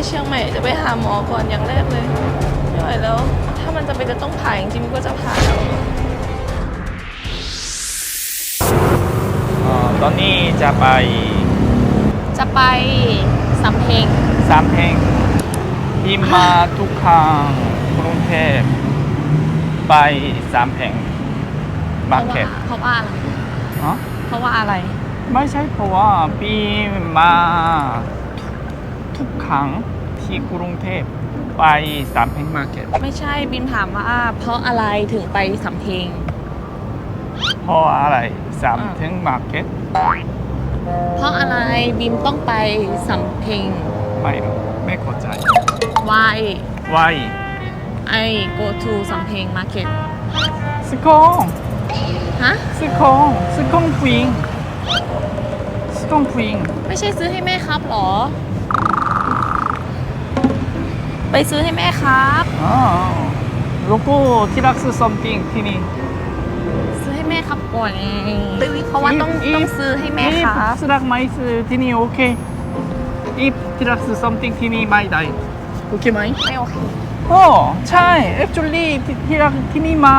ากไปเชียงใหม่จะไปหาหมอก่อนอย่างแรกเลยไม่ไหวแล้ว ถ้ามันจะเป็นจะต้องผ่าจริงๆมันก็จะผ่าแล้วเอ่อตอนนี้จะไปจะไปสำเพ็งสามแห่งที่มาทุกครั้งกรุงเทพไปสามแห่งเพมาราะร์เก็ว่าตเพราะว่าอะไรเนาะเพราะว่าอะไร ไม่ใช่เพราะว่าปีมา ทุกครั้งที่กรุงเทพไปสามแห่งมาร์เก็ตไม่ใช่บินถามว่าเพราะอะไรถึงไปสำเพ็งเพราะอะไรสามอ่าแห่งมาร์เก็ตเพราะอะไรบิมต้องไปสำเพ็งไม่ไม่เข้าใจ why why I go to สำเพ็ง market สกองฮะสกองสกองผู้หญิงสกองผู้หญิงไม่ใช่ซื้อให้แม่ครับเหรอ ไปซื้อให้แม่ครับอ๋อแล้วก็ที่รักซื้อ something ที่นี่ ซื้อให้แม่ครับก่อนไงเพราะว่าต้องอีฟ ต้องซื้อให้แม่ครับอีฟที่รักไม่ซื้อที่นี่โอเคอีฟที่รักซื้อ something ที่นี่ไม่ได้โอเคไหมไม่โอเคโอ้ใช่ actually ที่ที่รักที่นี่มา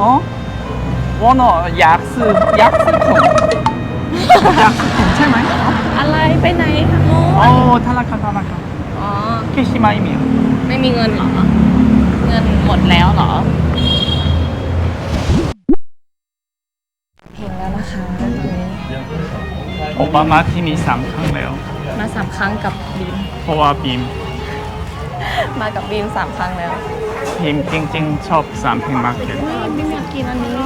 อ๋อวันน่ะอยากซื้ออยากซื้อของอยากซื้อของใช่ไหมอะไรไปไหนทางโน้นโอ้ธนาคารธนาคาร อ๋อเคชิมาอิมิไม่มีเงินเหรอ เงินหมดแล้วเหรอ เพลงแล้วนะคะตอนนี้โอบามาที่นี่สามครั้งแล้ว มาสามครั้งกับบีม เพราะว่าบีมมากับบีมสามครั้งแล้วบีมจริงๆ ชอบสามเพลงมาร์เก็ตบีมอยากกินอันนี้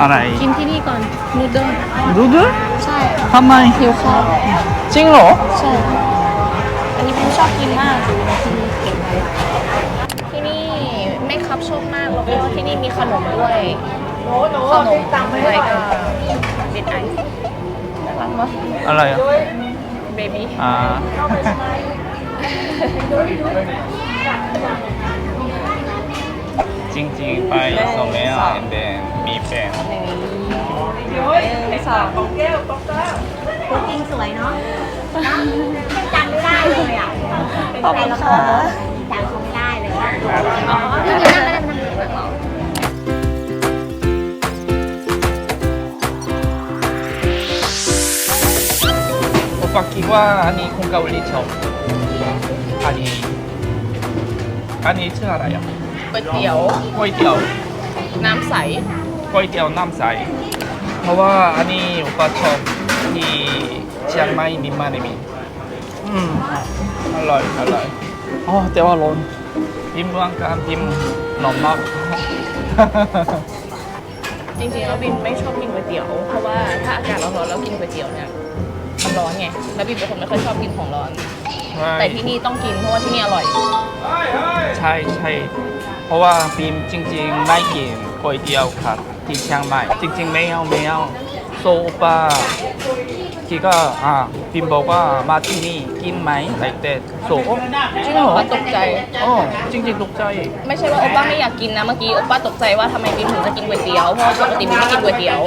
อะไร กินที่นี่ก่อนนูเดิลรู้ด้วยใช่ทำไมหิวข้าวจริงเหรอ ใช่อันนี้บีม ชอบกินมาก ที่นี่เก็บไว้ที่นี่ไม่คับโชคมากแล้วก็ที่นี่มีขนมด้วยขนมด้วยก็บิดไอซ์น่ารักมากอะไรอะเบบี้อ่าจริงๆไปสองแล้วเอ็นเดนมีแฟนหนึ่งหนึ่งสองตัวจริงสวยเนาะยังจำไม่ได้เลยอะ เป็นแฟนละครเนอะจำเขาไม่ได้เลยอะอ๋อนั่งนั่งนั่งนั่งโอปาคิดว่าอันนี้คงเกาหลีชอบอันนี้อันนี้ชื่ออะไรอะก๋วยเตี๋ยวก๋วยเตี๋ยว น้ำใสก๋วยเตี๋ยวน้ำใส เพราะว่าอันนี้โอปาชอบที่เชียงใหม่นิมมานมี อืมอร่อยอร่อยอ๋อแต่ว่าร้อนพิมพ์ร่างกายพิมพ์หนอมมาก จริงๆแล้วบินไม่ชอบกินก๋วยเตี๋ยว เพราะว่าถ้าอากาศร้อนๆแล้วกินก๋วยเตี๋ยวเนี่ยมันร้อนไง แล้วบินเป็นคนไม่ค่อยชอบกินของร้อน แต่ที่นี่ต้องกินเพราะว่าที่นี่อร่อย ใช่ใช่เพราะว่าพิมพ์จริง ๆ ไม่กินก๋วยเตี๋ยวครับที่เชียงใหม่ จริง ๆ ไม่เอาไม่เอาโซปาที่ ก็อ่าพิมพ์บอกว่ามาที่นี่กินไหมไรแต่โซจริงเหรอป้าตกใจ อ๋อจริงๆตกใจ ไม่ใช่ว่าโอป้าไม่อยากกินนะเมื่อกี้โอป้าตกใจว่าทำไมบินถึงจะกินก๋วยเตี๋ยวเพราะว่าปกติบินไม่กินก๋วยเตี๋ยว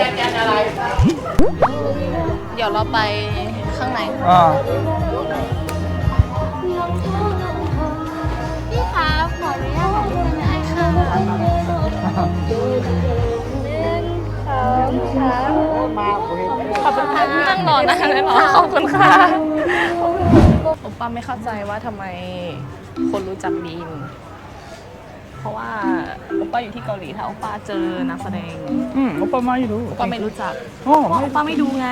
เดี๋ยวเราไปข้างในอ่าพี่คะขออนุญาตถ่ายรูปได้ค่ะหนึ่งสองสาม มาขอบคุณค่ะ นั่งรอนานเลยเหรอขอบคุณค่ะโอป้าไม่เข้าใจว่าทำไมคนรู้จักบีม เพราะว่าโอป้าอยู่ที่เกาหลีถ้าโอป้าเจอนักแสดงอืมโอปาไม่รู้โอป้าไม่รู้จักโอ้เพราะว่าโอป้าไม่ดูไง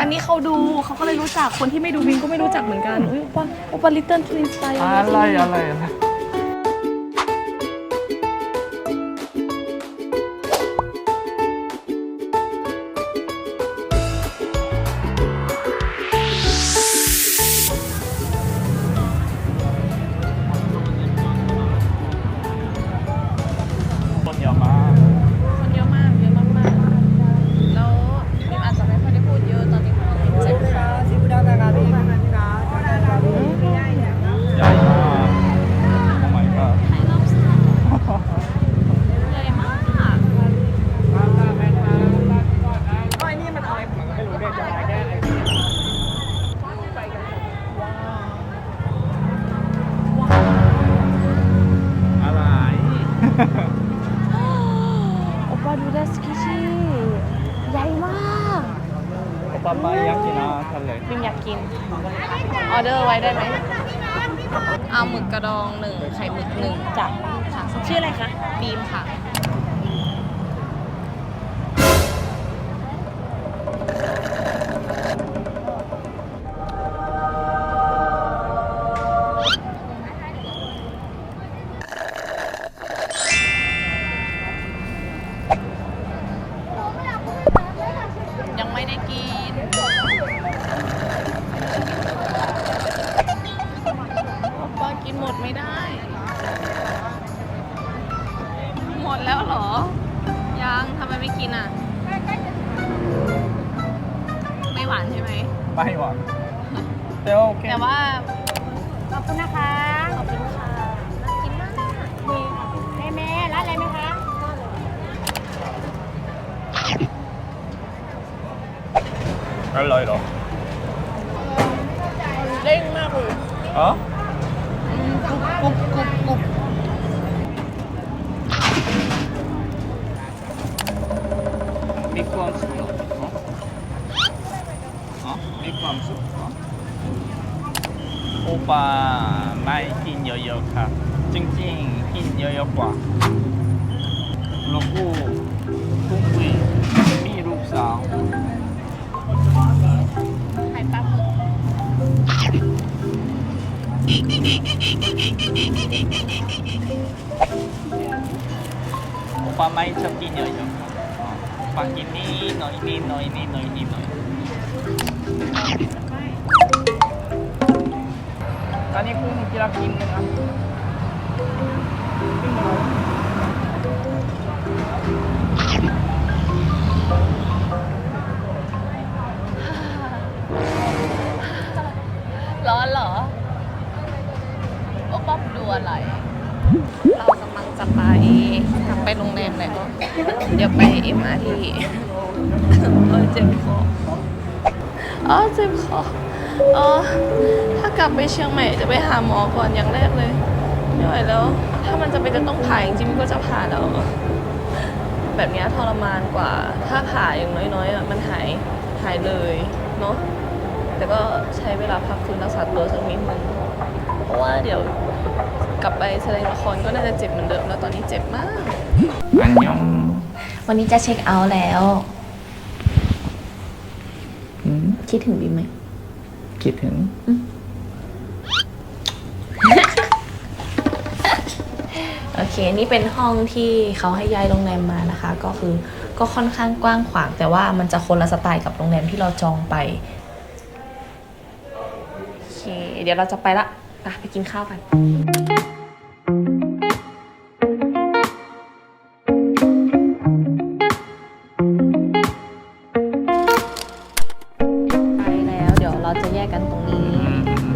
อันนี้เขาดูเขาก็เลยรู้จักคนที่ไม่ดูบีมก็ไม่รู้จักเหมือนกันอุ้ยโอป้าโอป้าลิตเติ้ลทวินสไตล์อะไรอะไรอ ป้าดูได้สกิชี่ใหญ่มากおパパ焼きなカレーบิมอยากกิน ออเดอร์ไว้ได้ไหมเอาหมึกกระดองหนึ่งไข่หมึกหนึ่งจ้ะะชื่ออะไรคะบีมค่ะ ไหมไม่หวานแต่โอเคแต่ว่าขอบคุณนะคะขอบคุณค่ะน่ากินมากแม่แม่ร้านอะไรไหมคะอร่อยเหรอเด้งมากเลยอ๋ออืมกรุบกรุบกรุบกรุบมีความสุขเหรออ๋อ มีความสุขโอป้าไม่กินเยอะๆครับ จริงๆกินเยอะๆกว่าลูกผู้ผู้คุยมีลูกสาวไข่ปลาหมึกโอป้าไม่ชอบกินเยอะๆปากินนี่หน่อยนี่หน่อยนี่หน่อยนี่หน่อย ตอนนี้คุณกินกินนะครับร้อนเหรอ โอ้ป๊อบดูอะไร เรากำลังจะไปกลับไปโรงแรมแล้ว เดี๋ยวไปเอ็มอาร์ทีเออเจ็บคอ อ๋อเจ็บคอเออถ้ากลับไปเชียงใหม่จะไปหาหมอก่อนอย่างแรกเลยไม่ไหวแล้ว ถ้ามันจะเป็นจะต้องผ่าจริงๆมันก็จะผ่าแล้ว แบบเนี้ยทรมานกว่า ถ้าผ่าอย่างน้อยๆอะมันหายหายเลยเนาะแต่ก็ใช้เวลาพักฟื้นรักษาตัวสักนิดนึงเพราะว่าเดี๋ยวกลับไปแสดงละครก็น่าจะเจ็บเหมือนเดิมแล้วตอนนี้เจ็บมาก อันยองวันนี้จะเช็คเอาท์แล้วอืม คิดถึงบีมไหม คิดถึง โอเค นี่เป็นห้องที่เขาให้ย้ายโรงแรมมานะคะ ก็คือก็ค่อนข้างกว้างขวาง แต่ว่ามันจะคนละสไตล์กับโรงแรมที่เราจองไป โอเค เดี๋ยวเราจะไปละไปไปกินข้าวกัน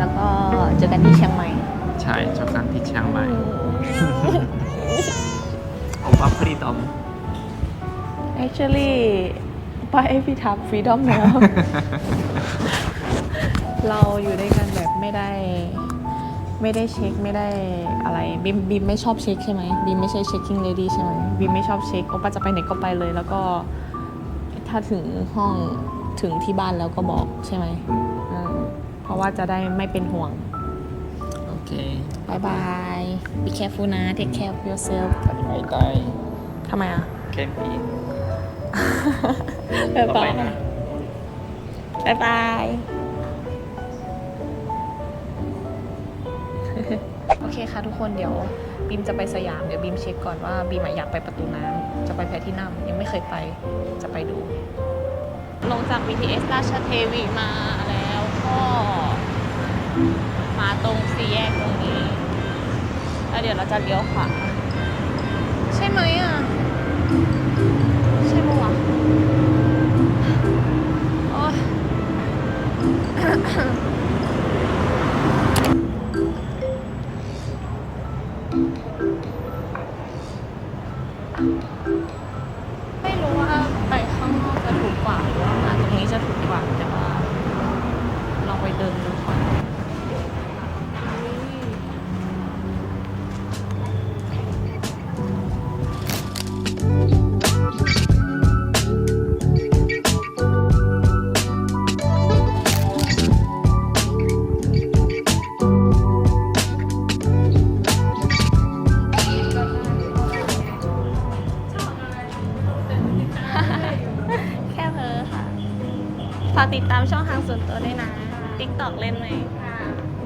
แล้วก็เจอกันที่เชียงใหม่ ใช่ชอบกันที่เชียงใหม่โอป้าฟรีดอม actually ป้าเอพิทับฟรีดอมแล้ว เราอยู่ด้วยกันแบบไม่ได้ ไม่ได้เช็คไม่ได้อะไรบิมบิมไม่ชอบเช็คใช่ไหมบิมไม่ใช่เช็คกิ้งเลดี้ใช่ไหมบิมไม่ชอบเช็คโอป้าจะไปไหนก็ไปเลย แล้วก็ถ้าถึงห้องถึงที่บ้านแล้วก็บอกใช่ไหมอ่า เพราะว่าจะได้ไม่เป็นห่วง โอเค บายบาย be careful นะ take care of yourself ไปได้ทำไมอะ แคมปิ้งบ๊ายต่อไปบายนะ บายบาย โอเคค่ะทุกคนเดี๋ยวบีมจะไปสยามเดี๋ยวบีมเช็คก่อนว่าบีมอะอยากไปประตูน้ำจะไปแพทินัมยังไม่เคยไปจะไปดู ลงจาก BTS ราชเทวีมาแล้วก็มาตรงสี่แยกตรงนี้ แล้วเดี๋ยวเราจะเลี้ยวขวาใช่ไหมอะ ใช่ปะวะโอ้ย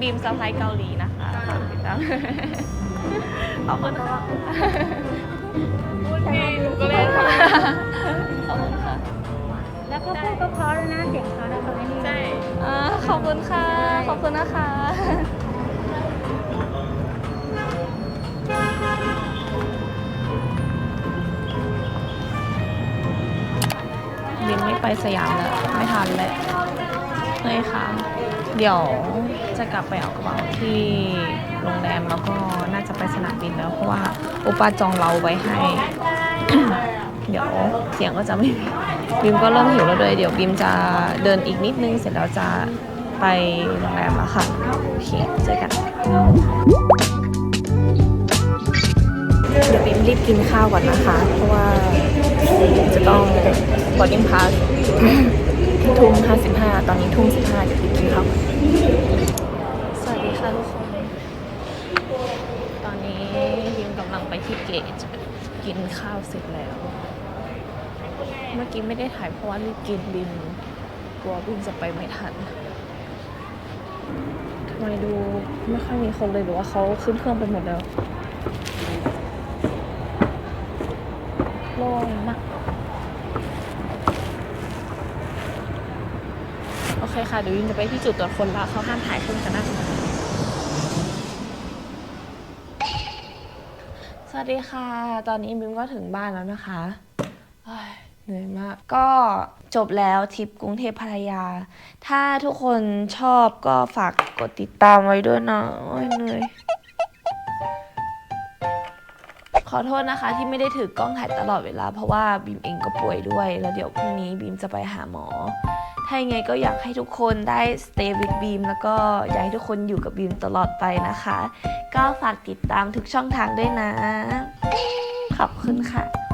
บีมสะพายเกาหลีนะคะฝากติดตามขอบคุณค่ะพูดเองหนูก็เล่นค่ะขอบคุณค่ะแล้วก็พูดก็เพราะแล้วนะเสียงเขาแล้วเขาไม่นี่ใช่อ่าขอบคุณค่ะ ขอบคุณนะคะบินไม่ไปสยามแล้วไม่ทันเลยเฮ้ยค่ะ เดี๋ยวจะกลับไปเอากระเป๋าที่โรงแรมแล้วก็น่าจะไปสนามบินแล้วเพราะว่าโอป้าจองเราไว้ให้ เดี๋ยวเสียงก็จะไม่บิมก็เริ่มหิวแล้วด้วยเดี๋ยวบิมจะเดินอีกนิดนึงเสร็จแล้วจะไปโรงแรมแล้วค่ะโอเคเจอกันเดี๋ยวบิมรีบกินข้าวก่อนนะคะ เพราะว่าจะต้อง boarding pass ทุ่ม55ตอนนี้ทุ่ม15เดี๋ยวบิมกินข้าวก่อนสวัสดีค่ะทุกคน ตอนนี้บิมกำลังไปที่เกตกินข้าวเสร็จแล้ว เมื่อกี้ไม่ได้ถ่ายเพราะว่ารีบกินบิมกลัวบิมจะไปไม่ทันทำไมดูไม่ค่อยมีคนเลยหรือว่าเขาขึ้นเครื่องไปหมดแล้วโล่งมากโอเค่ะเดี๋ยวยินจะไปที่จุดตรวจคนละเขาห้ามถ่ายเครื่องกันนะสวัสดีค่ะ ตอนนี้บิมก็ถึงบ้านแล้วนะคะเฮ้ยเหนื่อยมาก ก็จบแล้วทริปกรุงเทพพัทยา ถ้าทุกคนชอบก็ฝากกดติดตามไว้ด้วยนะโอ้ยเหนื่อยขอโทษนะคะที่ไม่ได้ถือกล้องถ่ายตลอดเวลา เพราะว่าบีมเองก็ป่วยด้วย แล้วเดี๋ยวพรุ่งนี้บีมจะไปหาหมอ ถ้ายังไงก็อยากให้ทุกคนได้ stay with beam แล้วก็อยากให้ทุกคนอยู่กับบีมตลอดไปนะคะ ก็ฝากติดตามทุกช่องทางด้วยนะ ขอบคุณค่ะ